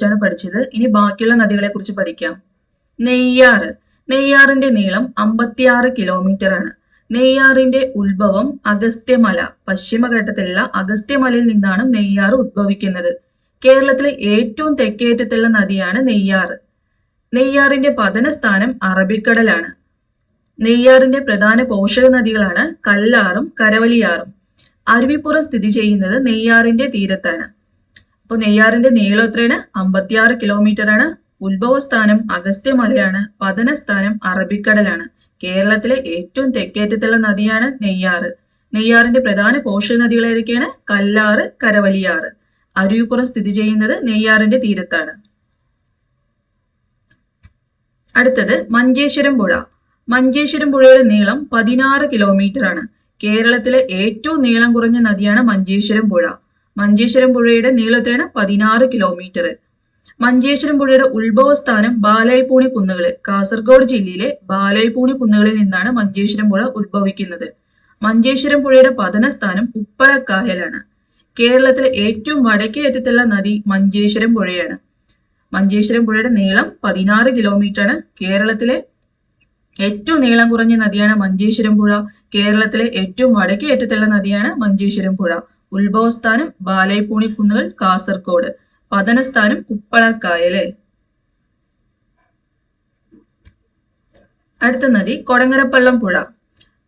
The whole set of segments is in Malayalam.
കുറിച്ചാണ് പഠിച്ചത്. ഇനി ബാക്കിയുള്ള നദികളെ കുറിച്ച് പഠിക്കാം. നെയ്യാറ്. നെയ്യാറിന്റെ നീളം അമ്പത്തിയാറ് കിലോമീറ്റർ ആണ്. നെയ്യാറിന്റെ ഉത്ഭവം അഗസ്ത്യമല. പശ്ചിമഘട്ടത്തിലുള്ള അഗസ്ത്യമലയിൽ നിന്നാണ് നെയ്യാറ് ഉത്ഭവിക്കുന്നത്. കേരളത്തിലെ ഏറ്റവും തെക്കേറ്റത്തുള്ള നദിയാണ് നെയ്യാറ്. നെയ്യാറിന്റെ പതനസ്ഥാനം അറബിക്കടലാണ്. നെയ്യാറിന്റെ പ്രധാന പോഷക നദികളാണ് കല്ലാറും കരവലിയാറും. അരുവിപ്പുറം സ്ഥിതി ചെയ്യുന്നത് നെയ്യാറിന്റെ തീരത്താണ്. അപ്പോൾ നെയ്യാറിന്റെ നീളം എത്രയാണ്? അമ്പത്തിയാറ് കിലോമീറ്റർ ആണ്. ഉത്ഭവസ്ഥാനം അഗസ്ത്യമലയാണ് പതനസ്ഥാനം അറബിക്കടലാണ്. കേരളത്തിലെ ഏറ്റവും തെക്കേറ്റത്തുള്ള നദിയാണ് നെയ്യാറ്. നെയ്യാറിന്റെ പ്രധാന പോഷക നദികൾ ഏതൊക്കെയാണ്? കല്ലാറ് കരവലിയാറ്. അരുവിപ്പുറം സ്ഥിതി ചെയ്യുന്നത് നെയ്യാറിന്റെ തീരത്താണ്. അടുത്തത് മഞ്ചേശ്വരം പുഴ. മഞ്ചേശ്വരം പുഴയുടെ നീളം പതിനാറ് കിലോമീറ്റർ ആണ്. കേരളത്തിലെ ഏറ്റവും നീളം കുറഞ്ഞ നദിയാണ് മഞ്ചേശ്വരം പുഴ. മഞ്ചേശ്വരം പുഴയുടെ നീളത്തിലാണ് പതിനാറ് കിലോമീറ്റർ മഞ്ചേശ്വരം പുഴയുടെ ഉത്ഭവസ്ഥാനം ബാലായ്പൂണി കുന്നുകൾ കാസർഗോഡ് ജില്ലയിലെ ബാലായ്പൂണി കുന്നുകളിൽ നിന്നാണ് മഞ്ചേശ്വരം പുഴ ഉത്ഭവിക്കുന്നത്. മഞ്ചേശ്വരം പുഴയുടെ പതനസ്ഥാനം ഉപ്പളക്കായലാണ് കേരളത്തിലെ ഏറ്റവും വടക്കേ അറ്റത്തുള്ള നദി മഞ്ചേശ്വരം പുഴയാണ്. മഞ്ചേശ്വരം പുഴയുടെ നീളം പതിനാറ് കിലോമീറ്റർ ആണ്. കേരളത്തിലെ ഏറ്റവും നീളം കുറഞ്ഞ നദിയാണ് മഞ്ചേശ്വരം പുഴ. കേരളത്തിലെ ഏറ്റവും വടക്കേ അറ്റത്തുള്ള നദിയാണ് മഞ്ചേശ്വരം പുഴ. ഉത്ഭവസ്ഥാനം ബാലൈപ്പൂണി കുന്നുകൾ കാസർഗോഡ് പതനസ്ഥാനം ഉപ്പളക്കായൽ. അടുത്ത നദി കൊടങ്ങരപ്പള്ളം പുഴ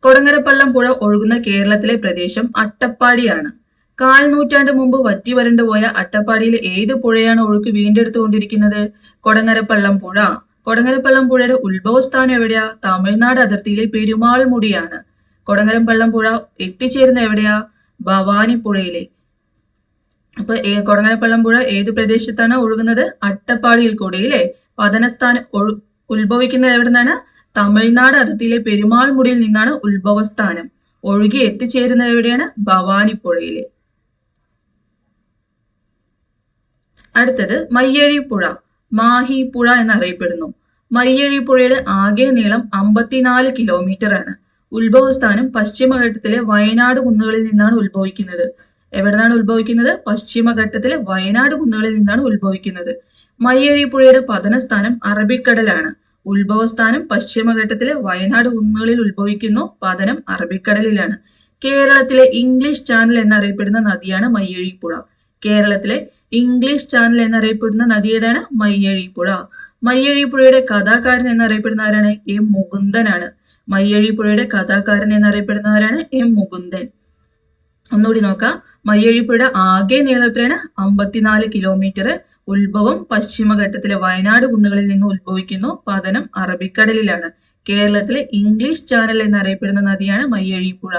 കൊടങ്ങരപ്പള്ളം പുഴ ഒഴുകുന്ന കേരളത്തിലെ പ്രദേശം അട്ടപ്പാടിയാണ്. കാൽ നൂറ്റാണ്ട് മുമ്പ് വറ്റി വരണ്ടു പോയ അട്ടപ്പാടിയിലെ ഏത് പുഴയാണ് ഒഴുക്ക് വീണ്ടെടുത്തുകൊണ്ടിരിക്കുന്നത്? കൊടങ്ങരപ്പള്ളം പുഴ കൊടങ്ങരപ്പള്ളം പുഴയുടെ ഉത്ഭവസ്ഥാനം എവിടെയാ? തമിഴ്നാട് അതിർത്തിയിലെ പെരുമാൾമുടിയാണ്. കൊടങ്ങരപ്പള്ളം പുഴ എത്തിച്ചേരുന്ന എവിടെയാ? ഭവാനിപ്പുഴയിലെ. അപ്പൊ കൊടങ്ങനപ്പള്ളം പുഴ ഏത് പ്രദേശത്താണ് ഒഴുകുന്നത്? അട്ടപ്പാടിയിൽ കൂടി അല്ലേ പതനസ്ഥാനം ഉത്ഭവിക്കുന്നത് എവിടെ നിന്നാണ് തമിഴ്നാട് അതിർത്തിയിലെ പെരുമാൾമുടിയിൽ നിന്നാണ് ഉത്ഭവസ്ഥാനം. ഒഴുകി എത്തിച്ചേരുന്നത് എവിടെയാണ്? ഭവാനിപ്പുഴയിലെ. അടുത്തത് മയ്യഴി പുഴ മാഹി പുഴ എന്നറിയപ്പെടുന്നു. മയ്യഴി പുഴയുടെ ആകെ നീളം അമ്പത്തിനാല് കിലോമീറ്റർ ആണ്. ഉത്ഭവസ്ഥാനം പശ്ചിമഘട്ടത്തിലെ വയനാട് കുന്നുകളിൽ നിന്നാണ് ഉത്ഭവിക്കുന്നത്. എവിടെ ഉത്ഭവിക്കുന്നത്? പശ്ചിമഘട്ടത്തിലെ വയനാട് കുന്നുകളിൽ നിന്നാണ് ഉത്ഭവിക്കുന്നത്. മയ്യഴി പുഴയുടെ പതനസ്ഥാനം അറബിക്കടലാണ്. ഉത്ഭവസ്ഥാനം പശ്ചിമഘട്ടത്തിലെ വയനാട് കുന്നുകളിൽ ഉത്ഭവിക്കുന്നു. പതനം അറബിക്കടലിലാണ്. കേരളത്തിലെ ഇംഗ്ലീഷ് ചാനൽ എന്നറിയപ്പെടുന്ന നദിയാണ് മയ്യഴി പുഴ കേരളത്തിലെ ഇംഗ്ലീഷ് ചാനൽ എന്നറിയപ്പെടുന്ന നദി ഏതാണ്? മയ്യഴി പുഴ മയ്യഴി പുഴയുടെ കഥാകാരൻ എന്നറിയപ്പെടുന്ന ആരാണ്? എം. മുകുന്ദനാണ്. മയ്യഴി പുഴയുടെ കഥാകാരൻ എന്നറിയപ്പെടുന്ന ആരാണ് എം മുകുന്ദൻ. ഒന്നുകൂടി നോക്കാം. മയ്യഴിപ്പുഴയുടെ ആകെ നീളം എത്രയാണ് അമ്പത്തിനാല് കിലോമീറ്റർ ഉത്ഭവം. പശ്ചിമഘട്ടത്തിലെ വയനാട് കുന്നുകളിൽ നിന്ന് ഉത്ഭവിക്കുന്നു. പതനം അറബിക്കടലിലാണ്. കേരളത്തിലെ ഇംഗ്ലീഷ് ചാനൽ എന്നറിയപ്പെടുന്ന നദിയാണ് മയ്യഴിപ്പുഴ.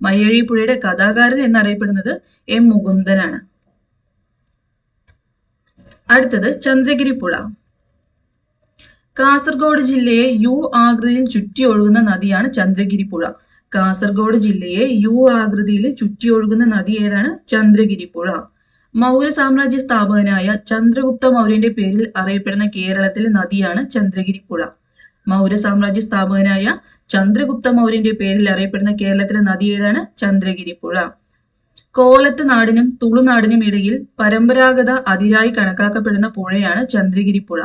മയ്യഴിപ്പുഴയുടെ കഥാകാരൻ എന്നറിയപ്പെടുന്നത് എം മുകുന്ദനാണ്. അടുത്തത് ചന്ദ്രഗിരി പുഴ കാസർഗോഡ് ജില്ലയെ യു ആകൃതിയിൽ ചുറ്റി ഒഴുകുന്ന നദിയാണ് ചന്ദ്രഗിരി പുഴ കാസർഗോഡ് ജില്ലയെ യു ആകൃതിയിൽ ചുറ്റി ഒഴുകുന്ന നദി ഏതാണ്? ചന്ദ്രഗിരി പുഴ മൗര്യ സാമ്രാജ്യ സ്ഥാപകനായ ചന്ദ്രഗുപ്ത മൗര്യന്റെ പേരിൽ അറിയപ്പെടുന്ന കേരളത്തിലെ നദിയാണ് ചന്ദ്രഗിരി പുഴ മൗര്യ സാമ്രാജ്യ സ്ഥാപകനായ ചന്ദ്രഗുപ്ത മൗര്യന്റെ പേരിൽ അറിയപ്പെടുന്ന കേരളത്തിലെ നദി ഏതാണ്? ചന്ദ്രഗിരി പുഴ കോലത്ത് നാടിനും തുളുനാടിനും ഇടയിൽ പരമ്പരാഗത അതിരായി കണക്കാക്കപ്പെടുന്ന പുഴയാണ് ചന്ദ്രഗിരി പുഴ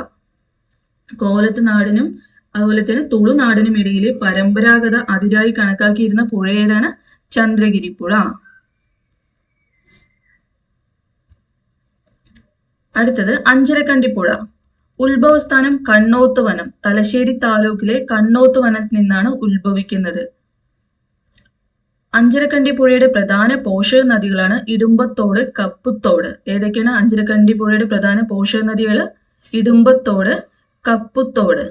കോലത്ത് നാടിനും അതുപോലെ തന്നെ തുളുനാടിനും ഇടയിലെ പരമ്പരാഗത അതിരായി കണക്കാക്കിയിരുന്ന പുഴ ഏതാണ്? ചന്ദ്രഗിരി പുഴ അടുത്തത് അഞ്ചരക്കണ്ടി പുഴ ഉത്ഭവസ്ഥാനം കണ്ണോത്ത് വനം തലശ്ശേരി താലൂക്കിലെ കണ്ണോത്ത് വനത്തിൽ നിന്നാണ് ഉത്ഭവിക്കുന്നത്. അഞ്ചരക്കണ്ടി പുഴയുടെ പ്രധാന പോഷക നദികളാണ് ഇടുമ്പത്തോട് കപ്പുത്തോട്. ഏതൊക്കെയാണ് അഞ്ചരക്കണ്ടി പുഴയുടെ പ്രധാന പോഷക നദികൾ ഇടുമ്പത്തോട് കപ്പുത്തോട്.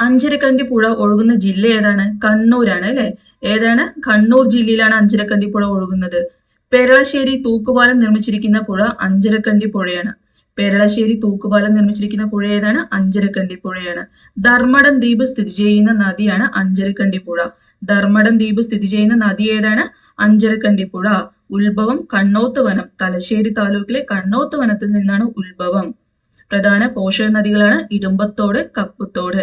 അഞ്ചരക്കണ്ടി പുഴ ഒഴുകുന്ന ജില്ല ഏതാണ്? കണ്ണൂരാണ് അല്ലെ? ഏതാണ്? കണ്ണൂർ ജില്ലയിലാണ് അഞ്ചരക്കണ്ടി പുഴ ഒഴുകുന്നത്. പെരളശ്ശേരി തൂക്കുപാലം നിർമ്മിച്ചിരിക്കുന്ന പുഴ അഞ്ചരക്കണ്ടി പുഴയാണ്. പെരളശ്ശേരി തൂക്കുപാലം നിർമ്മിച്ചിരിക്കുന്ന പുഴ ഏതാണ്? അഞ്ചരക്കണ്ടി പുഴയാണ്. ധർമ്മടം ദ്വീപ് സ്ഥിതി ചെയ്യുന്ന നദിയാണ് അഞ്ചരക്കണ്ടി പുഴ. ധർമ്മടം ദ്വീപ് സ്ഥിതി ചെയ്യുന്ന നദി ഏതാണ്? അഞ്ചരക്കണ്ടി പുഴ. ഉത്ഭവം കണ്ണോത്ത് വനം. തലശ്ശേരി താലൂക്കിലെ കണ്ണോത്ത് വനത്തിൽ നിന്നാണ് ഉത്ഭവം. പ്രധാന പോഷക നദികളാണ് ഇരുമ്പത്തോട് കപ്പുത്തോട്.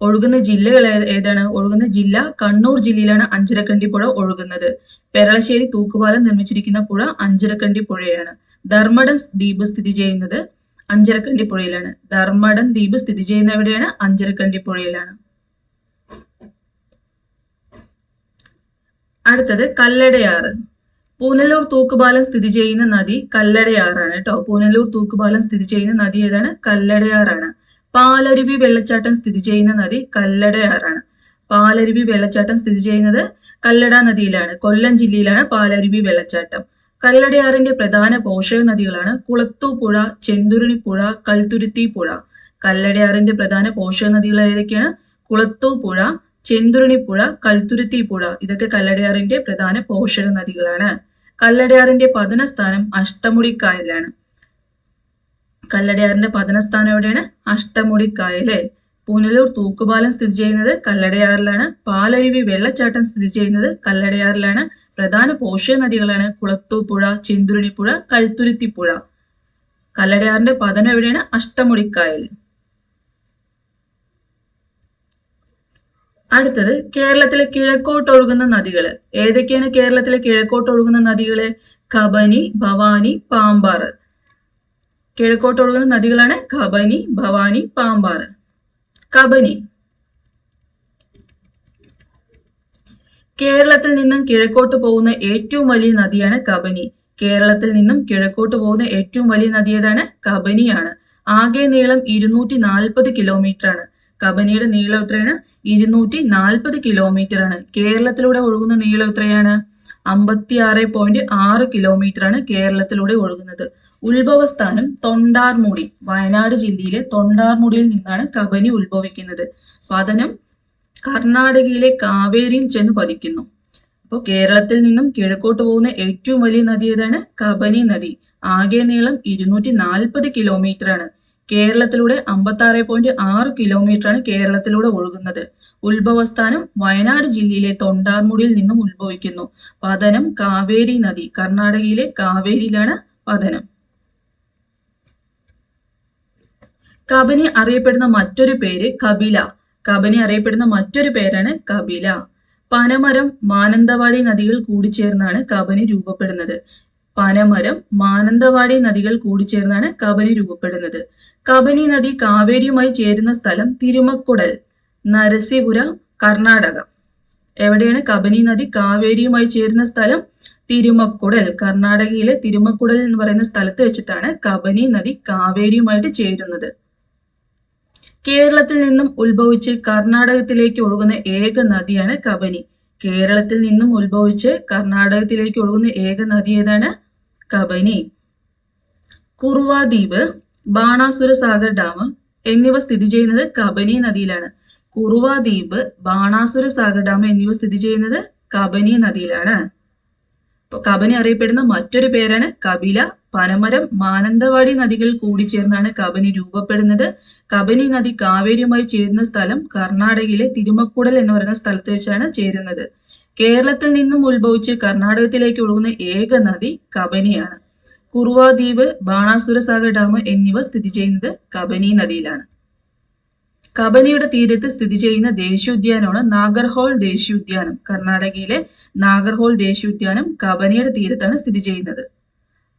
ഒഴുകുന്ന ജില്ലകൾ ഏതാണ്? ഒഴുകുന്ന ജില്ല കണ്ണൂർ ജില്ലയിലാണ് അഞ്ചരക്കണ്ടി പുഴ ഒഴുകുന്നത്. പെരളശ്ശേരി തൂക്കുപാലം നിർമ്മിച്ചിരിക്കുന്ന പുഴ അഞ്ചരക്കണ്ടി പുഴയാണ്. ധർമ്മടം ദ്വീപ് സ്ഥിതി ചെയ്യുന്നത് അഞ്ചരക്കണ്ടി പുഴയിലാണ്. ധർമ്മടൻ ദ്വീപ് സ്ഥിതി ചെയ്യുന്ന എവിടെയാണ്? അഞ്ചരക്കണ്ടി പുഴയിലാണ്. അടുത്തത് കല്ലടയാറ്. പൂനല്ലൂർ തൂക്കുപാലം സ്ഥിതി ചെയ്യുന്ന നദി കല്ലടയാറാണ് കേട്ടോ. പൂനല്ലൂർ തൂക്കുപാലം സ്ഥിതി ചെയ്യുന്ന നദി ഏതാണ്? കല്ലടയാറാണ്. പാലരുവി വെള്ളച്ചാട്ടം സ്ഥിതി ചെയ്യുന്ന നദി കല്ലടയാറാണ്. പാലരുവി വെള്ളച്ചാട്ടം സ്ഥിതി ചെയ്യുന്നത് കല്ലട നദിയിലാണ്. കൊല്ലം ജില്ലയിലാണ് പാലരുവി വെള്ളച്ചാട്ടം. കല്ലടയാറിന്റെ പ്രധാന പോഷക നദികളാണ് കുളത്തൂപ്പുഴ ചെന്തുരുണിപ്പുഴ കൽത്തുരുത്തി പുഴ കല്ലടയാറിന്റെ പ്രധാന പോഷക നദികൾ ഏതൊക്കെയാണ്? കുളത്തൂപ്പുഴ ചെന്തുരുണിപ്പുഴ കൽത്തുരുത്തി പുഴ ഇതൊക്കെ കല്ലടയാറിന്റെ പ്രധാന പോഷക നദികളാണ്. കല്ലടയാറിന്റെ പതനസ്ഥാനം അഷ്ടമുടിക്കായലാണ് കല്ലടയാറിന്റെ പതനസ്ഥാനം എവിടെയാണ്? അഷ്ടമുടിക്കായൽ. പുനലൂർ തൂക്കുപാലം സ്ഥിതി ചെയ്യുന്നത് കല്ലടയാറിലാണ്. പാലരുവി വെള്ളച്ചാട്ടം സ്ഥിതി ചെയ്യുന്നത് കല്ലടയാറിലാണ്. പ്രധാന പോഷക നദികളാണ് കുളത്തൂപ്പുഴ ചെന്തുരുണിപ്പുഴ കൽത്തുരുത്തിപ്പുഴ. കല്ലടയാറിന്റെ പതനം എവിടെയാണ്? അഷ്ടമുടിക്കായൽ അടുത്തത് കേരളത്തിലെ കിഴക്കോട്ട് ഒഴുകുന്ന നദികൾ ഏതൊക്കെയാണ് കേരളത്തിലെ കിഴക്കോട്ട് ഒഴുകുന്ന നദികൾ കബനി ഭവാനി പാമ്പാറ്. കിഴക്കോട്ട് ഒഴുകുന്ന നദികളാണ് കബനി ഭവാനി പാമ്പാറ്. കബനി. കേരളത്തിൽ നിന്നും കിഴക്കോട്ട് പോകുന്ന ഏറ്റവും വലിയ നദിയാണ് കബനി. കേരളത്തിൽ നിന്നും കിഴക്കോട്ട് പോകുന്ന ഏറ്റവും വലിയ നദി ഏതാണ്? കബനിയാണ്. ആകെ നീളം ഇരുന്നൂറ്റി നാൽപ്പത് കിലോമീറ്റർ ആണ് കബനിയുടെ നീളം എത്രയാണ്? ഇരുന്നൂറ്റി നാൽപ്പത് കിലോമീറ്റർ ആണ് കേരളത്തിലൂടെ ഒഴുകുന്ന നീളം എത്രയാണ്? അമ്പത്തി ആറ് പോയിന്റ് ആറ് കിലോമീറ്റർ ആണ് കേരളത്തിലൂടെ ഒഴുകുന്നത്. ഉത്ഭവസ്ഥാനം തൊണ്ടാർമുടി വയനാട് ജില്ലയിലെ തൊണ്ടാർമുടിയിൽ നിന്നാണ് കബനി ഉത്ഭവിക്കുന്നത്. പതനം കർണാടകയിലെ കാവേരിയിൽ ചെന്ന് പതിക്കുന്നു. അപ്പോൾ കേരളത്തിൽ നിന്നും കിഴക്കോട്ട് പോകുന്ന ഏറ്റവും വലിയ നദി ഏതാണ്? കബനി നദി. ആകെ നീളം ഇരുന്നൂറ്റി നാൽപ്പത് കിലോമീറ്റർ ആണ് കേരളത്തിലൂടെ അമ്പത്തി ആറ് പോയിന്റ് ആറ് കിലോമീറ്റർ ആണ് കേരളത്തിലൂടെ ഒഴുകുന്നത്. ഉത്ഭവസ്ഥാനം വയനാട് ജില്ലയിലെ തൊണ്ടാർമുടിയിൽ നിന്നും ഉത്ഭവിക്കുന്നു. പതനം കാവേരി നദി. കർണാടകയിലെ കാവേരിയിലാണ് പതനം. കബനി അറിയപ്പെടുന്ന മറ്റൊരു പേര് കപില. കബനി അറിയപ്പെടുന്ന മറ്റൊരു പേരാണ് കപില പനമരം മാനന്തവാടി നദികൾ കൂടിച്ചേർന്നാണ് കബനി രൂപപ്പെടുന്നത്. പനമരം മാനന്തവാടി നദികൾ കൂടിച്ചേർന്നാണ് കബനി രൂപപ്പെടുന്നത്. കബനി നദി കാവേരിയുമായി ചേരുന്ന സ്ഥലം തിരുമക്കുടൽ നരസിപുര കർണാടക. എവിടെയാണ് കബനി നദി കാവേരിയുമായി ചേരുന്ന സ്ഥലം? തിരുമക്കുടൽ കർണാടകയിലെ തിരുമക്കുടൽ എന്ന് പറയുന്ന സ്ഥലത്ത് വെച്ചിട്ടാണ് കബനി നദി കാവേരിയുമായിട്ട് ചേരുന്നത്. കേരളത്തിൽ നിന്നും ഉത്ഭവിച്ച് കർണാടകത്തിലേക്ക് ഒഴുകുന്ന ഏക നദിയാണ് കബനി. കേരളത്തിൽ നിന്നും ഉത്ഭവിച്ച് കർണാടകത്തിലേക്ക് ഒഴുകുന്ന ഏക നദി ഏതാണ്? കബനി. കുറുവ ദ്വീപ് ബാണാസുര സാഗർ ഡാം എന്നിവ സ്ഥിതി ചെയ്യുന്നത് കബനി നദിയിലാണ്. കുറുവ ദ്വീപ് ബാണാസുര സാഗർ ഡാം എന്നിവ സ്ഥിതി ചെയ്യുന്നത് കബനി നദിയിലാണ്. കബനി അറിയപ്പെടുന്ന മറ്റൊരു പേരാണ് കപില. പനമരം മാനന്തവാടി നദികൾ കൂടിച്ചേർന്നാണ് കബനി രൂപപ്പെടുന്നത്. കബനി നദി കാവേരിയുമായി ചേരുന്ന സ്ഥലം കർണാടകയിലെ തിരുമക്കൂടൽ എന്ന് പറയുന്ന സ്ഥലത്ത് വെച്ചാണ് ചേരുന്നത്. കേരളത്തിൽ നിന്നും ഉത്ഭവിച്ച് കർണാടകത്തിലേക്ക് ഒഴുകുന്ന ഏക നദി കബനിയാണ്. കുറുവ ദ്വീപ് ബാണാസുര സാഗർ ഡാം എന്നിവ സ്ഥിതി ചെയ്യുന്നത് കബനി നദിയിലാണ്. കബനിയുടെ തീരത്ത് സ്ഥിതി ചെയ്യുന്ന ദേശീയോദ്യാനമാണ് നാഗർഹോൾ ദേശീയോദ്യാനം. കർണാടകയിലെ നാഗർഹോൾ ദേശീയോദ്യാനം കബനിയുടെ തീരത്താണ് സ്ഥിതി ചെയ്യുന്നത്.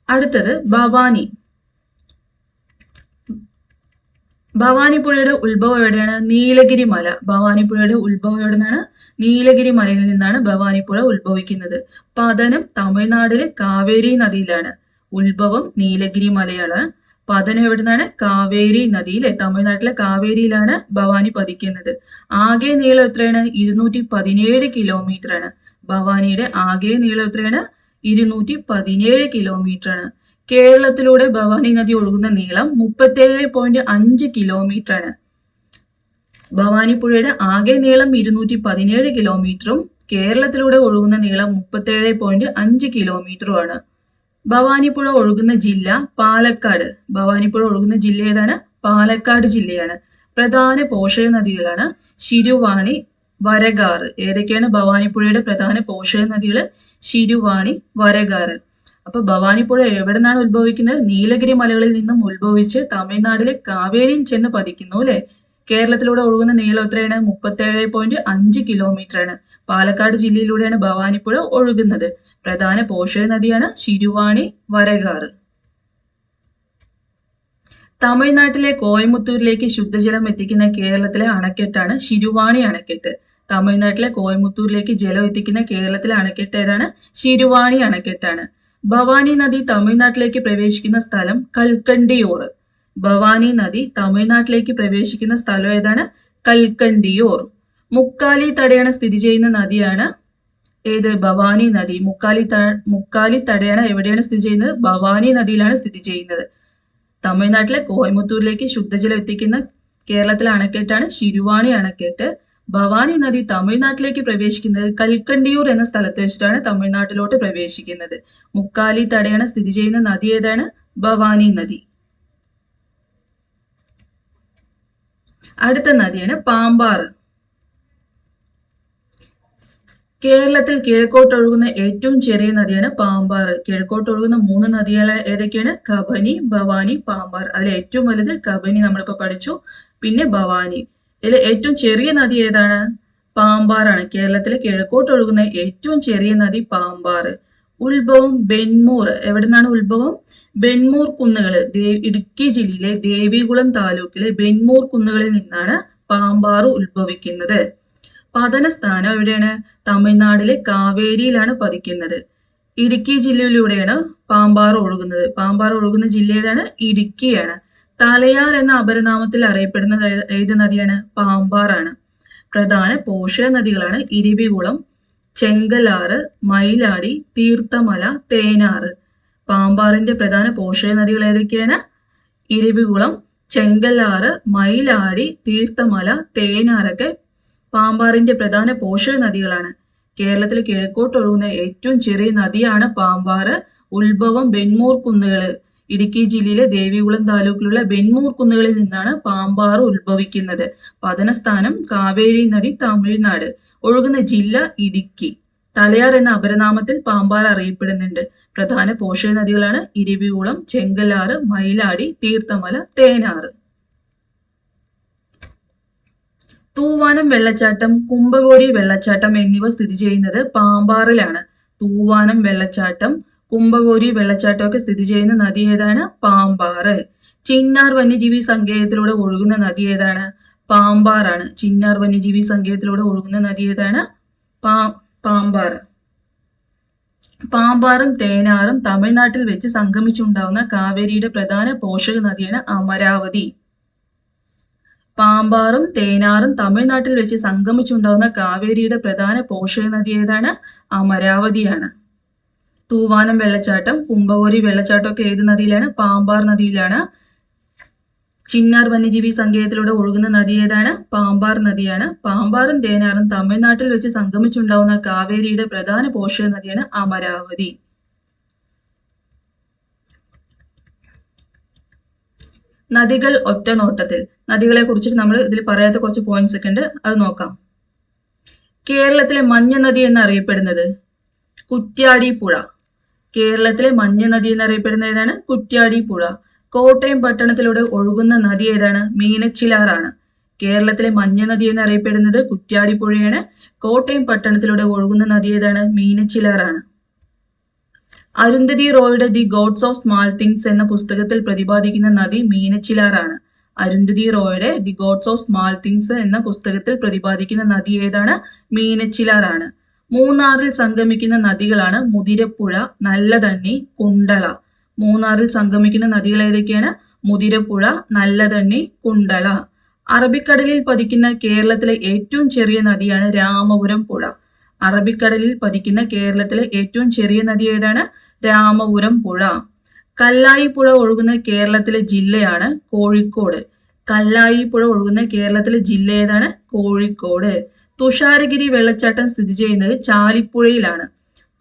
അടുത്തത് ഭവാനി. ഭവാനിപ്പുഴയുടെ ഉത്ഭവം എവിടെയാണ്? നീലഗിരി മല. ഭവാനിപ്പുഴയുടെ ഉത്ഭവം എവിടെ നിന്നാണ് നീലഗിരി മലയിൽ നിന്നാണ് ഭവാനിപ്പുഴ ഉത്ഭവിക്കുന്നത്. പതനം തമിഴ്നാടിലെ കാവേരി നദിയിലാണ്. ഉത്ഭവം നീലഗിരി മലയാണ്. പതനം എവിടെ നിന്നാണ് കാവേരി നദിയിലെ തമിഴ്നാട്ടിലെ കാവേരിയിലാണ് ഭവാനി പതിക്കുന്നത്. ആകെ നീളം എത്രയാണ്? ഇരുന്നൂറ്റി പതിനേഴ് കിലോമീറ്റർ ആണ്. ഭവാനിയുടെ ആകെ നീളം എത്രയാണ്? ഇരുന്നൂറ്റി പതിനേഴ് കിലോമീറ്റർ ആണ് കേരളത്തിലൂടെ ഭവാനി നദി ഒഴുകുന്ന നീളം മുപ്പത്തേഴ് പോയിന്റ് അഞ്ച് കിലോമീറ്റർ ആണ് ഭവാനിപ്പുഴയുടെ ആകെ നീളം ഇരുന്നൂറ്റി പതിനേഴ് കിലോമീറ്ററും കേരളത്തിലൂടെ ഒഴുകുന്ന നീളം മുപ്പത്തേഴ് പോയിന്റ് അഞ്ച് കിലോമീറ്ററുമാണ്. ഭവാനിപ്പുഴ ഒഴുകുന്ന ജില്ല പാലക്കാട്. ഭവാനിപ്പുഴ ഒഴുകുന്ന ജില്ല ഏതാണ്? പാലക്കാട് ജില്ലയാണ്. പ്രധാന പോഷക നദികളാണ് ശിരുവാണി വരകാറ്. ഏതൊക്കെയാണ് ഭവാനിപ്പുഴയുടെ പ്രധാന പോഷക നദികൾ ശിരുവാണി വരകാറ്. അപ്പൊ ഭവാനിപ്പുഴ എവിടെ നിന്നാണ് ഉത്ഭവിക്കുന്നത്? നീലഗിരി മലകളിൽ നിന്നും ഉത്ഭവിച്ച് തമിഴ്നാട്ടിലെ കാവേരിയിൽ ചെന്ന് പതിക്കുന്നു അല്ലെ? കേരളത്തിലൂടെ ഒഴുകുന്ന നീളം എത്രയാണ്? മുപ്പത്തേഴ് പോയിന്റ് അഞ്ച് കിലോമീറ്റർ ആണ്. പാലക്കാട് ജില്ലയിലൂടെയാണ് ഭവാനിപ്പുഴ ഒഴുകുന്നത്. പ്രധാന പോഷക നദിയാണ് ശിരുവാണി വരകാറ്. തമിഴ്നാട്ടിലെ കോയമ്പത്തൂരിലേക്ക് ശുദ്ധജലം എത്തിക്കുന്ന കേരളത്തിലെ അണക്കെട്ടാണ് ശിരുവാണി അണക്കെട്ട്. തമിഴ്നാട്ടിലെ കോയമ്പത്തൂരിലേക്ക് ജലം എത്തിക്കുന്ന കേരളത്തിലെ അണക്കെട്ട് ഏതാണ് ശിരുവാണി അണക്കെട്ടാണ്. ഭവാനി നദി തമിഴ്നാട്ടിലേക്ക് പ്രവേശിക്കുന്ന സ്ഥലം കൽക്കണ്ടിയൂർ. ഭവാനി നദി തമിഴ്നാട്ടിലേക്ക് പ്രവേശിക്കുന്ന സ്ഥലം ഏതാണ്? കൽക്കണ്ടിയൂർ. മുക്കാലി തടയണ സ്ഥിതി ചെയ്യുന്ന നദിയാണ് ഏത്? ഭവാനി നദി. മുക്കാലി ത മുക്കാലി തടയണ എവിടെയാണ് സ്ഥിതി ചെയ്യുന്നത്? ഭവാനി നദിയിലാണ് സ്ഥിതി ചെയ്യുന്നത്. തമിഴ്നാട്ടിലെ കോയമ്പത്തൂരിലേക്ക് ശുദ്ധജലം എത്തിക്കുന്ന കേരളത്തിലെ അണക്കെട്ടാണ് ശിരുവാണി അണക്കെട്ട്. ഭവാനി നദി തമിഴ്നാട്ടിലേക്ക് പ്രവേശിക്കുന്നത് കൽക്കണ്ടിയൂർ എന്ന സ്ഥലത്ത് വെച്ചിട്ടാണ് തമിഴ്നാട്ടിലോട്ട് പ്രവേശിക്കുന്നത്. മുക്കാലി തടയണ സ്ഥിതി ചെയ്യുന്ന നദി ഏതാണ്? ഭവാനി നദി. അടുത്ത നദിയാണ് പാമ്പാറ്. കേരളത്തിൽ കിഴക്കോട്ട് ഒഴുകുന്ന ഏറ്റവും ചെറിയ നദിയാണ് പാമ്പാറ്. കിഴക്കോട്ട് ഒഴുകുന്ന മൂന്ന് നദികൾ ഏതൊക്കെയാണ്? കബനി ഭവാനി പാമ്പാർ അതിൽ ഏറ്റവും വലുത് കബനി നമ്മളിപ്പോ പഠിച്ചു. പിന്നെ ഭവാനി. ഇതിൽ ഏറ്റവും ചെറിയ നദി ഏതാണ്? പാമ്പാറാണ് കേരളത്തിലെ കിഴക്കോട്ട് ഒഴുകുന്ന ഏറ്റവും ചെറിയ നദി പാമ്പാർ. ഉത്ഭവം ബെൻമൂർ. എവിടെ നിന്നാണ് ഉത്ഭവം ബെന്മൂർ കുന്നുകൾ ഇടുക്കി ജില്ലയിലെ ദേവികുളം താലൂക്കിലെ ബെൻമൂർ കുന്നുകളിൽ നിന്നാണ് പാമ്പാറ് ഉത്ഭവിക്കുന്നത്. പതന സ്ഥാനം എവിടെയാണ്? തമിഴ്നാട്ടിലെ കാവേരിയിലാണ് പതിക്കുന്നത്. ഇടുക്കി ജില്ലയിലൂടെയാണ് പാമ്പാറ് ഒഴുകുന്നത്. പാമ്പാറ് ഒഴുകുന്ന ജില്ല ഏതാണ്? ഇടുക്കിയാണ്. തലയാർ എന്ന അപരനാമത്തിൽ അറിയപ്പെടുന്ന ഏത് നദിയാണ്? പാമ്പാറാണ്. പ്രധാന പോഷക നദികളാണ് ഇരിവികുളം ചെങ്കലാറ് മയിലാടി തീർത്ഥമല തേനാറ്. പാമ്പാറിന്റെ പ്രധാന പോഷക നദികൾ ഏതൊക്കെയാണ്? ഇരിവികുളം ചെങ്കലാറ് മയിലാടി തീർത്ഥമല തേനാറൊക്കെ പാമ്പാറിന്റെ പ്രധാന പോഷക നദികളാണ്. കേരളത്തിൽ കിഴക്കോട്ട് ഒഴുകുന്ന ഏറ്റവും ചെറിയ നദിയാണ് പാമ്പാറ്. ഉത്ഭവം ബെന്മൂർ കുന്നുകൾ ഇടുക്കി ജില്ലയിലെ ദേവികുളം താലൂക്കിലുള്ള ബെന്മൂർ കുന്നുകളിൽ നിന്നാണ് പാമ്പാറ് ഉത്ഭവിക്കുന്നത്. പതനസ്ഥാനം കാവേരി നദി തമിഴ്നാട്. ഒഴുകുന്ന ജില്ല ഇടുക്കി. തലയാർ എന്ന അപരനാമത്തിൽ പാമ്പാർ അറിയപ്പെടുന്നുണ്ട്. പ്രധാന പോഷക നദികളാണ് ഇരിവികുളം ചെങ്കലാറ് മയിലാടി തീർത്ഥമല തേനാറ്. തൂവാനം വെള്ളച്ചാട്ടം കുംഭകോരി വെള്ളച്ചാട്ടം എന്നിവ സ്ഥിതി ചെയ്യുന്നത് പാമ്പാറിലാണ്. തൂവാനം വെള്ളച്ചാട്ടം കുംഭകോരി വെള്ളച്ചാട്ടമൊക്കെ സ്ഥിതി ചെയ്യുന്ന നദി ഏതാണ്? പാമ്പാറ്. ചിന്നാർ വന്യജീവി സങ്കേതത്തിലൂടെ ഒഴുകുന്ന നദി ഏതാണ്? പാമ്പാറാണ്. ചിന്നാർ വന്യജീവി സങ്കേതത്തിലൂടെ ഒഴുകുന്ന നദി ഏതാണ്? പാ പാമ്പാറ്. പാമ്പാറും തേനാറും തമിഴ്നാട്ടിൽ വെച്ച് സംഗമിച്ചുണ്ടാവുന്ന കാവേരിയുടെ പ്രധാന പോഷക നദിയാണ് അമരാവതി. പാമ്പാറും തേനാറും തമിഴ്നാട്ടിൽ വെച്ച് സംഗമിച്ചുണ്ടാവുന്ന കാവേരിയുടെ പ്രധാന പോഷക നദി ഏതാണ്? അമരാവതിയാണ്. തൂവാനം വെള്ളച്ചാട്ടം കുംഭകോരി വെള്ളച്ചാട്ടം ഒക്കെ ഏത് നദിയിലാണ്? പാമ്പാർ നദിയിലാണ്. ചിന്നാർ വന്യജീവി സങ്കേതത്തിലൂടെ ഒഴുകുന്ന നദി ഏതാണ്? പാമ്പാർ നദിയാണ്. പാമ്പാറും തേനാറും തമിഴ്നാട്ടിൽ വെച്ച് സംഗമിച്ചുണ്ടാവുന്ന കാവേരിയുടെ പ്രധാന പോഷക നദിയാണ് അമരാവതി. നദികൾ ഒറ്റ നോട്ടത്തിൽ. നദികളെ കുറിച്ചിട്ട് നമ്മൾ ഇതിൽ പറയാത്ത കുറച്ച് പോയിന്റ്സ് ഒക്കെ ഉണ്ട്. അത് നോക്കാം. കേരളത്തിലെ മഞ്ഞ നദി എന്നറിയപ്പെടുന്നത് കുറ്റ്യാടി പുഴ കേരളത്തിലെ മഞ്ഞ നദി എന്നറിയപ്പെടുന്ന ഏതാണ്? കുറ്റ്യാടി പുഴ. കോട്ടയം പട്ടണത്തിലൂടെ ഒഴുകുന്ന നദി ഏതാണ്? മീനച്ചിലാറാണ്. കേരളത്തിലെ മഞ്ഞ നദി എന്നറിയപ്പെടുന്നത് കുറ്റ്യാടി പുഴയാണ്. കോട്ടയം പട്ടണത്തിലൂടെ ഒഴുകുന്ന നദി ഏതാണ്? മീനച്ചിലാറാണ്. Arundhati റോയുടെ the gods of small things എന്ന പുസ്തകത്തിൽ പ്രതിപാദിക്കുന്ന നദി മീനച്ചിലാറാണ്. Arundhati റോയുടെ the gods of small things എന്ന പുസ്തകത്തിൽ പ്രതിപാദിക്കുന്ന നദി ഏതാണ്? മീനച്ചിലാറാണ്. മൂന്നാറിൽ സംഗമിക്കുന്ന നദികളാണ് മുതിരപ്പുഴ നല്ലതണ്ണി കുണ്ടള. മൂന്നാറിൽ സംഗമിക്കുന്ന നദികൾ ഏതൊക്കെയാണ്? മുതിരപ്പുഴ നല്ലതണ്ണി കുണ്ടള. അറബിക്കടലിൽ പതിക്കുന്ന കേരളത്തിലെ ഏറ്റവും ചെറിയ നദിയാണ് രാമപുരം പുഴ. അറബിക്കടലിൽ പതിക്കുന്ന കേരളത്തിലെ ഏറ്റവും ചെറിയ നദി ഏതാണ്? രാമപുരം പുഴ. കല്ലായി പുഴ ഒഴുകുന്ന കേരളത്തിലെ ജില്ലയാണ് കോഴിക്കോട്. കല്ലായി പുഴ ഒഴുകുന്ന കേരളത്തിലെ ജില്ല ഏതാണ്? കോഴിക്കോട്. തുഷാരഗിരി വെള്ളച്ചാട്ടം സ്ഥിതി ചെയ്യുന്നത് ചാലിപ്പുഴയിലാണ്.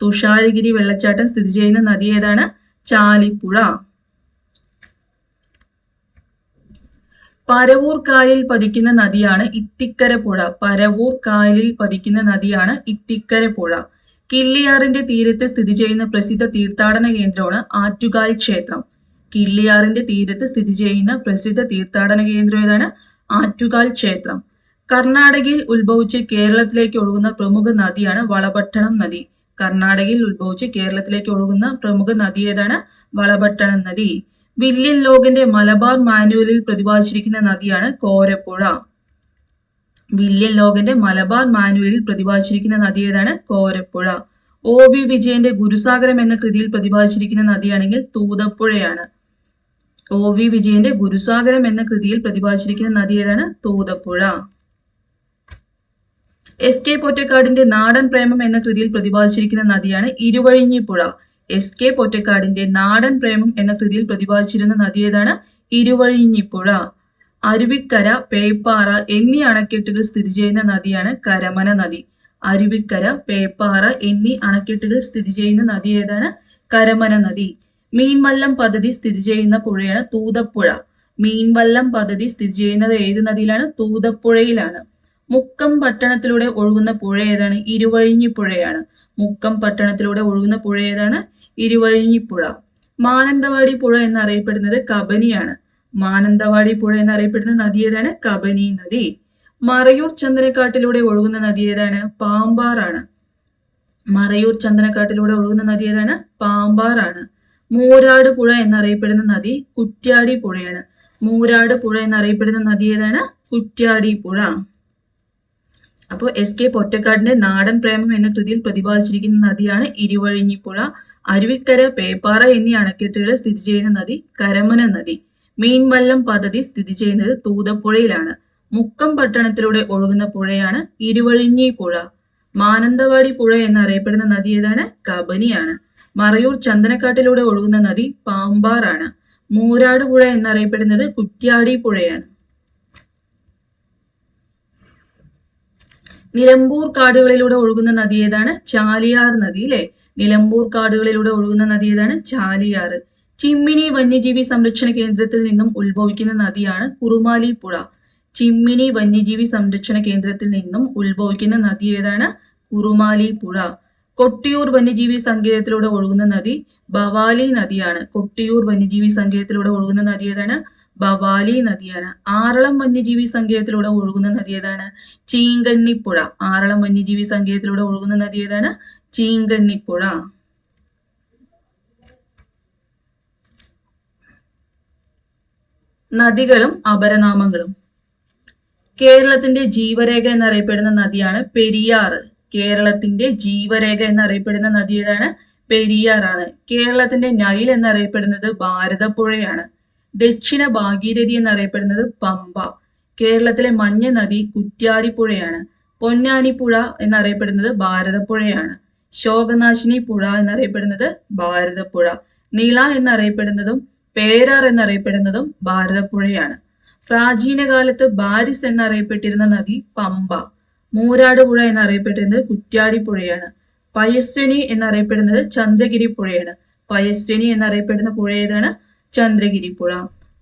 തുഷാരഗിരി വെള്ളച്ചാട്ടം സ്ഥിതി ചെയ്യുന്ന നദി ഏതാണ്? ചാലിപ്പുഴ. പരവൂർ കായലിൽ പതിക്കുന്ന നദിയാണ് ഇത്തിക്കര പുഴ പരവൂർ കായലിൽ പതിക്കുന്ന നദിയാണ് ഇത്തിക്കര പുഴ കിള്ളിയാറിന്റെ തീരത്ത് സ്ഥിതി ചെയ്യുന്ന പ്രസിദ്ധ തീർത്ഥാടന കേന്ദ്രമാണ് ആറ്റുകാൽ ക്ഷേത്രം. കിള്ളിയാറിന്റെ തീരത്ത് സ്ഥിതി ചെയ്യുന്ന പ്രസിദ്ധ തീർത്ഥാടന കേന്ദ്രം ഏതാണ്? ആറ്റുകാൽ ക്ഷേത്രം. കർണാടകയിൽ ഉത്ഭവിച്ച് കേരളത്തിലേക്ക് ഒഴുകുന്ന പ്രമുഖ നദിയാണ് വളപട്ടണം നദി. കർണാടകയിൽ ഉത്ഭവിച്ച് കേരളത്തിലേക്ക് ഒഴുകുന്ന പ്രമുഖ നദി ഏതാണ്? വളപട്ടണം നദി. വില്യൻ ലോഗന്റെ മലബാർ മാനുവലിൽ പ്രതിപാദിച്ചിരിക്കുന്ന നദിയാണ് കോരപ്പുഴ. വില്യൻ ലോഗന്റെ മലബാർ മാനുവലിൽ പ്രതിപാദിച്ചിരിക്കുന്ന നദി ഏതാണ്? കോരപ്പുഴ. ഒ വി വിജയന്റെ ഗുരുസാഗരം എന്ന കൃതിയിൽ പ്രതിപാദിച്ചിരിക്കുന്ന നദിയാണെങ്കിൽ തൂതപ്പുഴയാണ്. ഒ വി വിജയന്റെ ഗുരുസാഗരം എന്ന കൃതിയിൽ പ്രതിപാദിച്ചിരിക്കുന്ന നദി ഏതാണ്? തൂതപ്പുഴ. എസ് കെ പൊറ്റക്കാടിന്റെ നാടൻ പ്രേമം എന്ന കൃതിയിൽ പ്രതിപാദിച്ചിരിക്കുന്ന നദിയാണ് ഇരുവഴിഞ്ഞിപ്പുഴ. എസ് കെ പൊറ്റക്കാടിന്റെ നാടൻ പ്രേമം എന്ന കൃതിയിൽ പ്രതിപാദിച്ചിരുന്ന നദി ഏതാണ്? ഇരുവഴിഞ്ഞിപ്പുഴ. അരുവിക്കര പേപ്പാറ എന്നീ അണക്കെട്ടുകൾ സ്ഥിതി ചെയ്യുന്ന നദിയാണ് കരമന നദി. അരുവിക്കര പേപ്പാറ എന്നീ അണക്കെട്ടുകൾ സ്ഥിതി ചെയ്യുന്ന നദി ഏതാണ്? കരമന നദി. മീൻവല്ലം പദ്ധതി സ്ഥിതി ചെയ്യുന്ന പുഴയാണ് തൂതപ്പുഴ. മീൻവല്ലം പദ്ധതി സ്ഥിതി ചെയ്യുന്നത് ഏത് നദിയിലാണ്? തൂതപ്പുഴയിലാണ്. മുക്കം പട്ടണത്തിലൂടെ ഒഴുകുന്ന പുഴ ഏതാണ്? ഇരുവഴിഞ്ഞി പുഴയാണ്. മുക്കം പട്ടണത്തിലൂടെ ഒഴുകുന്ന പുഴ ഏതാണ്? ഇരുവഴിഞ്ഞിപ്പുഴ മാനന്തവാടി പുഴ എന്നറിയപ്പെടുന്നത് കബനിയാണ്. മാനന്തവാടി പുഴ എന്നറിയപ്പെടുന്ന നദി ഏതാണ്? കബനി നദി. മറയൂർ ചന്ദനക്കാട്ടിലൂടെ ഒഴുകുന്ന നദി ഏതാണ്? പാമ്പാറാണ്. മറയൂർ ചന്ദനക്കാട്ടിലൂടെ ഒഴുകുന്ന നദി ഏതാണ്? പാമ്പാറാണ്. മൂരാട് പുഴ എന്നറിയപ്പെടുന്ന നദി കുറ്റ്യാടി പുഴയാണ്. മൂരാട് പുഴ എന്നറിയപ്പെടുന്ന നദി ഏതാണ്? കുറ്റ്യാടി പുഴ. അപ്പോൾ എസ് കെ പൊറ്റക്കാടിന്റെ നാടൻ പ്രേമം എന്ന കൃതിയിൽ പ്രതിപാദിച്ചിരിക്കുന്ന നദിയാണ് ഇരുവഴിഞ്ഞിപ്പുഴ അരുവിക്കര പേപ്പാറ എന്നീ അണക്കെട്ടുകൾ സ്ഥിതി ചെയ്യുന്ന നദി കരമന നദി. മീൻവല്ലം പദ്ധതി സ്ഥിതി ചെയ്യുന്നത് തൂതപ്പുഴയിലാണ്. മുക്കം പട്ടണത്തിലൂടെ ഒഴുകുന്ന പുഴയാണ് ഇരുവഴിഞ്ഞി പുഴ. മാനന്തവാടി പുഴ എന്നറിയപ്പെടുന്ന നദി ഏതാണ്? കബനിയാണ്. മറയൂർ ചന്ദനക്കാട്ടിലൂടെ ഒഴുകുന്ന നദി പാമ്പാറാണ്. മൂരാട് പുഴ എന്നറിയപ്പെടുന്നത് കുറ്റ്യാടി പുഴയാണ്. നിലമ്പൂർ കാടുകളിലൂടെ ഒഴുകുന്ന നദി ഏതാണ്? ചാലിയാർ നദി അല്ലെ നിലമ്പൂർ കാടുകളിലൂടെ ഒഴുകുന്ന നദി ഏതാണ്? ചാലിയാർ. ചിമ്മിനി വന്യജീവി സംരക്ഷണ കേന്ദ്രത്തിൽ നിന്നും ഉത്ഭവിക്കുന്ന നദിയാണ് കുറുമാലി പുഴ. ചിമ്മിനി വന്യജീവി സംരക്ഷണ കേന്ദ്രത്തിൽ നിന്നും ഉത്ഭവിക്കുന്ന നദി ഏതാണ്? കുറുമാലി പുഴ. കൊട്ടിയൂർ വന്യജീവി സങ്കേതത്തിലൂടെ ഒഴുകുന്ന നദി ഭവാലി നദിയാണ്. കൊട്ടിയൂർ വന്യജീവി സങ്കേതത്തിലൂടെ ഒഴുകുന്ന നദി ഏതാണ്? ഭവാലി നദിയാണ്. ആറളം വന്യജീവി സങ്കേതത്തിലൂടെ ഒഴുകുന്ന നദി ഏതാണ്? ചീങ്കണ്ണിപ്പുഴ. ആറളം വന്യജീവി സങ്കേതത്തിലൂടെ ഒഴുകുന്ന നദി ഏതാണ്? ചീങ്കണ്ണിപ്പുഴ. നദികളും അപരനാമങ്ങളും. കേരളത്തിന്റെ ജീവരേഖ എന്നറിയപ്പെടുന്ന നദിയാണ് പെരിയാറ് കേരളത്തിന്റെ ജീവരേഖ എന്നറിയപ്പെടുന്ന നദി ഏതാണ്? പെരിയാറാണ്. കേരളത്തിന്റെ നൈൽ എന്നറിയപ്പെടുന്നത് ഭാരതപ്പുഴയാണ്. ദക്ഷിണ ഭാഗീരഥി എന്നറിയപ്പെടുന്നത് പമ്പ. കേരളത്തിലെ മഞ്ഞ നദി കുറ്റ്യാടിപ്പുഴയാണ്. പൊന്നാനിപ്പുഴ എന്നറിയപ്പെടുന്നത് ഭാരതപ്പുഴയാണ്. ശോകനാശിനി പുഴ എന്നറിയപ്പെടുന്നത് ഭാരതപ്പുഴ. നീള എന്നറിയപ്പെടുന്നതും പേരാർ എന്നറിയപ്പെടുന്നതും ഭാരതപ്പുഴയാണ്. പ്രാചീന കാലത്ത് ബാരിസ് എന്നറിയപ്പെട്ടിരുന്ന നദി പമ്പ. മൂരാട് പുഴ എന്നറിയപ്പെട്ടിരുന്നത് കുറ്റ്യാടിപ്പുഴയാണ്. പയസ്വിനി എന്നറിയപ്പെടുന്നത് ചന്ദ്രഗിരി പുഴയാണ് പയസ്വിനി എന്നറിയപ്പെടുന്ന പുഴ ഏതാണ്? ചന്ദ്രഗിരി പുഴ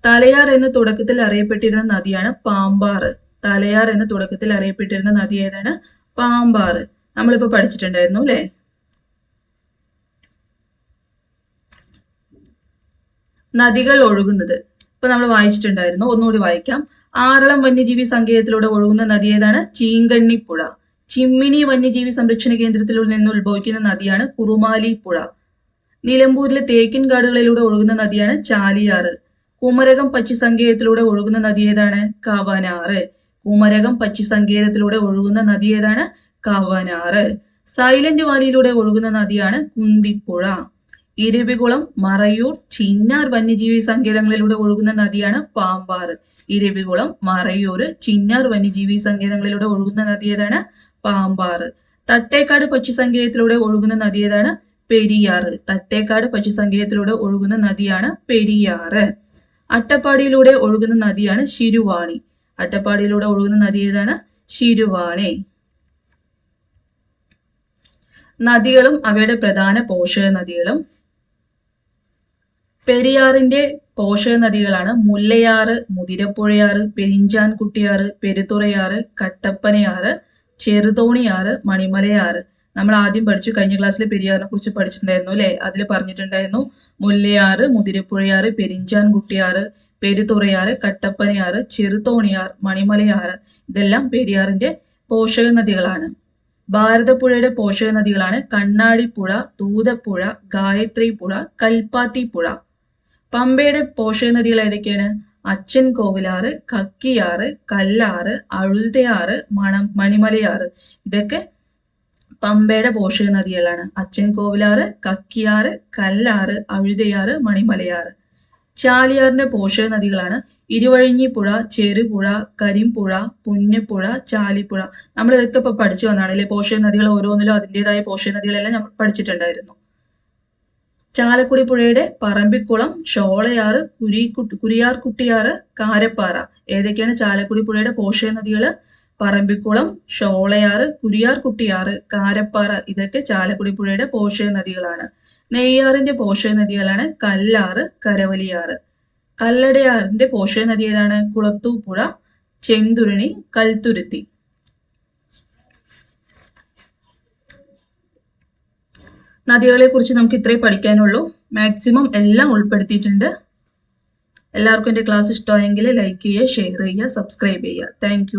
തലയാർ എന്ന് തുടക്കത്തിൽ അറിയപ്പെട്ടിരുന്ന നദിയാണ് പാമ്പാറ്. തലയാർ എന്ന് തുടക്കത്തിൽ അറിയപ്പെട്ടിരുന്ന നദി ഏതാണ്? പാമ്പാറ്. നമ്മളിപ്പോ പഠിച്ചിട്ടുണ്ടായിരുന്നു അല്ലെ? നദികൾ ഒഴുകുന്നത്. ഇപ്പൊ നമ്മൾ വായിച്ചിട്ടുണ്ടായിരുന്നു. ഒന്നുകൂടി വായിക്കാം. ആറളം വന്യജീവി സങ്കേതത്തിലൂടെ ഒഴുകുന്ന നദി ഏതാണ്? ചീങ്കണ്ണിപ്പുഴ. ചിമ്മിനി വന്യജീവി സംരക്ഷണ കേന്ദ്രത്തിൽ നിന്ന് ഉത്ഭവിക്കുന്ന നദിയാണ് കുറുമാലി പുഴ നിലമ്പൂരിലെ തേക്കിൻ കാടുകളിലൂടെ ഒഴുകുന്ന നദിയാണ് ചാലിയാറ്. കുമരകം പക്ഷി സങ്കേതത്തിലൂടെ ഒഴുകുന്ന നദി ഏതാണ്? കവനാറ്. കുമരകം പക്ഷി സങ്കേതത്തിലൂടെ ഒഴുകുന്ന നദി ഏതാണ്? കവനാറ്. സൈലന്റ് വാലിയിലൂടെ ഒഴുകുന്ന നദിയാണ് കുന്തിപ്പുഴ. ഇരവികുളം മറയൂർ ചിന്നാർ വന്യജീവി സങ്കേതങ്ങളിലൂടെ ഒഴുകുന്ന നദിയാണ് പാമ്പാറ് ഇരവികുളം മറയൂർ ചിന്നാർ വന്യജീവി സങ്കേതങ്ങളിലൂടെ ഒഴുകുന്ന നദി ഏതാണ്? പാമ്പാറ് തട്ടേക്കാട് പക്ഷി സങ്കേതത്തിലൂടെ ഒഴുകുന്ന നദി ഏതാണ്? പെരിയാറ് തട്ടേക്കാട് പക്ഷി സങ്കേതത്തിലൂടെ ഒഴുകുന്ന നദിയാണ് പെരിയാറ് അട്ടപ്പാടിയിലൂടെ ഒഴുകുന്ന നദിയാണ് ശിരുവാണി. അട്ടപ്പാടിയിലൂടെ ഒഴുകുന്ന നദി ഏതാണ്? ശിരുവാണി. നദികളും അവയുടെ പ്രധാന പോഷക നദികളും പെരിയാറിന്റെ പോഷക നദികളാണ് മുല്ലയാറ് മുതിരപ്പുഴയാറ് പെരിഞ്ചാൻകുട്ടിയാറ് പെരുത്തുറയാറ് കട്ടപ്പനയാറ് ചെറുതോണിയാറ് മണിമലയാറ്. നമ്മൾ ആദ്യം പഠിച്ചു കഴിഞ്ഞ ക്ലാസ്സിൽ പെരിയാറിനെ കുറിച്ച് പഠിച്ചിട്ടുണ്ടായിരുന്നു അല്ലെ? അതിൽ പറഞ്ഞിട്ടുണ്ടായിരുന്നു മുല്ലയാറ് മുതിരപ്പുഴയാറ് പെരിഞ്ചാൻകുട്ടിയാറ് പെരുതുറയാറ് കട്ടപ്പനയാറ് ചെറുതോണിയാർ മണിമലയാറ്. ഇതെല്ലാം പെരിയാറിന്റെ പോഷക നദികളാണ് ഭാരതപ്പുഴയുടെ പോഷക നദികളാണ് കണ്ണാടിപ്പുഴ തൂതപ്പുഴ ഗായത്രി പുഴ കൽപ്പാത്തി പുഴ പമ്പയുടെ പോഷക നദികൾ ഏതൊക്കെയാണ്? അച്ഛൻ കോവിലാറ് കക്കിയാറ് കല്ലാറ് അഴുതയാറ് മണ മണിമലയാറ്. ഇതൊക്കെ പമ്പയുടെ പോഷക നദികളാണ് അച്ഛൻ കോവിലാറ് കക്കിയാറ് കല്ലാറ് അഴുതയാറ് മണിമലയാറ്. ചാലിയാറിന്റെ പോഷക നദികളാണ് ഇരുവഴിഞ്ഞിപ്പുഴ ചെറുപുഴ കരിമ്പുഴ പുന്നപ്പുഴ ചാലിപ്പുഴ. നമ്മൾ ഇതൊക്കെ ഇപ്പൊ പഠിച്ചു വന്നതാണ്. അല്ലെ? പോഷക നദികൾ ഓരോന്നിലും അതിന്റെതായ പോഷക നദികളെല്ലാം നമ്മൾ പഠിച്ചിട്ടുണ്ടായിരുന്നു. ചാലക്കുടി പുഴയുടെ പറമ്പിക്കുളം ഷോളയാറ് കുരിക്കുട്ടി കുരിയാർകുട്ടിയാറ് കാരപ്പാറ. ഏതൊക്കെയാണ് ചാലക്കുടി പുഴയുടെ പോഷക നദികൾ പറമ്പിക്കുളം ഷോളയാറ് കുരിയാർകുട്ടിയാറ് കാരപ്പാറ ഇതൊക്കെ ചാലക്കുടി പുഴയുടെ പോഷക നദികളാണ് നെയ്യാറിന്റെ പോഷക നദികളാണ് കല്ലാറ് കരവലിയാറ്. കല്ലടയാറിന്റെ പോഷക നദി ഏതാണ്? കുളത്തൂപ്പുഴ ചെന്തുരുണി കൽത്തുരുത്തി. നദികളെ കുറിച്ച് നമുക്ക് ഇത്രേ പഠിക്കാനുള്ളൂ. മാക്സിമം എല്ലാം ഉൾപ്പെടുത്തിയിട്ടുണ്ട്. എല്ലാവർക്കും എന്റെ ക്ലാസ് ഇഷ്ടമായെങ്കിൽ ലൈക്ക് ചെയ്യുക ഷെയർ ചെയ്യുക സബ്സ്ക്രൈബ് ചെയ്യുക. താങ്ക്